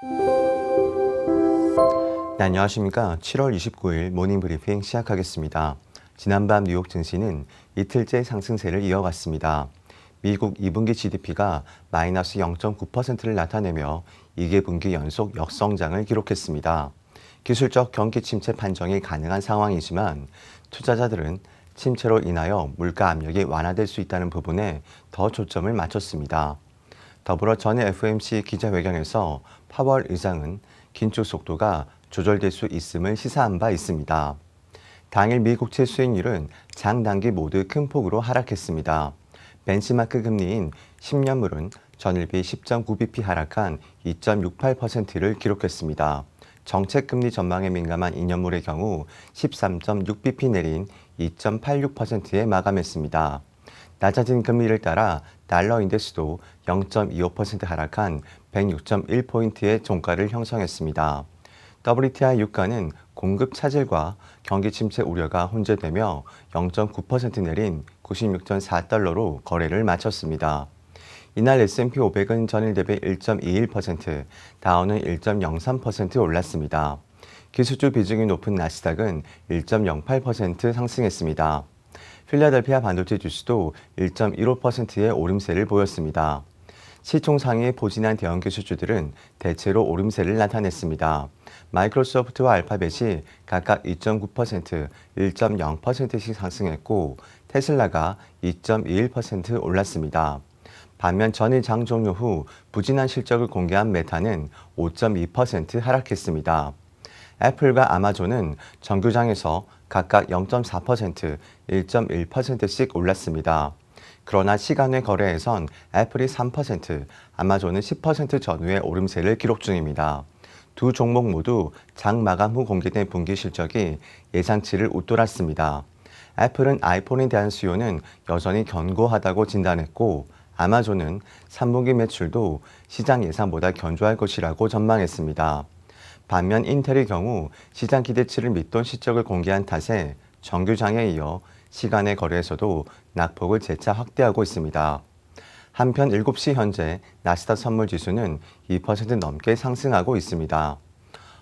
네, 안녕하십니까. 7월 29일 모닝 브리핑 시작하겠습니다. 지난밤 뉴욕 증시는 이틀째 상승세를 이어갔습니다. 미국 2분기 GDP가 마이너스 0.9%를 나타내며 2개 분기 연속 역성장을 기록했습니다. 기술적 경기 침체 판정이 가능한 상황이지만 투자자들은 침체로 인하여 물가 압력이 완화될 수 있다는 부분에 더 초점을 맞췄습니다. 더불어 전에 FOMC 기자회견에서 파월 의장은 긴축 속도가 조절될 수 있음을 시사한 바 있습니다. 당일 미 국채 수익률은 장단기 모두 큰 폭으로 하락했습니다. 벤치마크 금리인 10년물은 전일비 10.9bp 하락한 2.68%를 기록했습니다. 정책 금리 전망에 민감한 2년물의 경우 13.6bp 내린 2.86%에 마감했습니다. 낮아진 금리를 따라 달러 인덱스도 0.25% 하락한 106.1포인트의 종가를 형성했습니다. WTI 유가는 공급 차질과 경기 침체 우려가 혼재되며 0.9% 내린 96.4달러로 거래를 마쳤습니다. 이날 S&P 500은 전일 대비 1.21%, 다우는 1.03% 올랐습니다. 기술주 비중이 높은 나스닥은 1.08% 상승했습니다. 필라델피아 반도체 지수도 1.15%의 오름세를 보였습니다. 시총 상위에 포진한 대형 기술주들은 대체로 오름세를 나타냈습니다. 마이크로소프트와 알파벳이 각각 2.9%, 1.0%씩 상승했고 테슬라가 2.21% 올랐습니다. 반면 전일 장 종료 후 부진한 실적을 공개한 메타는 5.2% 하락했습니다. 애플과 아마존은 정규장에서 각각 0.4%, 1.1%씩 올랐습니다. 그러나 시간외 거래에선 애플이 3%, 아마존은 10% 전후의 오름세를 기록 중입니다. 두 종목 모두 장 마감 후 공개된 분기 실적이 예상치를 웃돌았습니다. 애플은 아이폰에 대한 수요는 여전히 견고하다고 진단했고 아마존은 3분기 매출도 시장 예상보다 견조할 것이라고 전망했습니다. 반면 인텔의 경우 시장 기대치를 밑돈 실적을 공개한 탓에 정규장에 이어 시간의 거래에서도 낙폭을 재차 확대하고 있습니다. 한편 7시 현재 나스닥 선물 지수는 2% 넘게 상승하고 있습니다.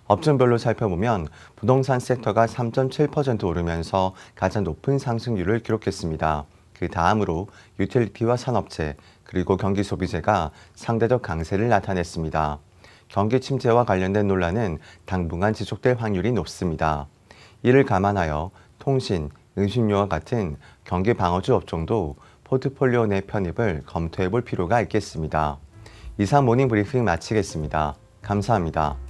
업종별로 살펴보면 부동산 섹터가 3.7% 오르면서 가장 높은 상승률을 기록했습니다. 그 다음으로 유틸리티와 산업체 그리고 경기 소비재가 상대적 강세를 나타냈습니다. 경기 침체와 관련된 논란은 당분간 지속될 확률이 높습니다. 이를 감안하여 통신, 은신료와 같은 경기 방어주 업종도 포트폴리오 내 편입을 검토해 볼 필요가 있겠습니다. 이상 모닝 브리핑 마치겠습니다. 감사합니다.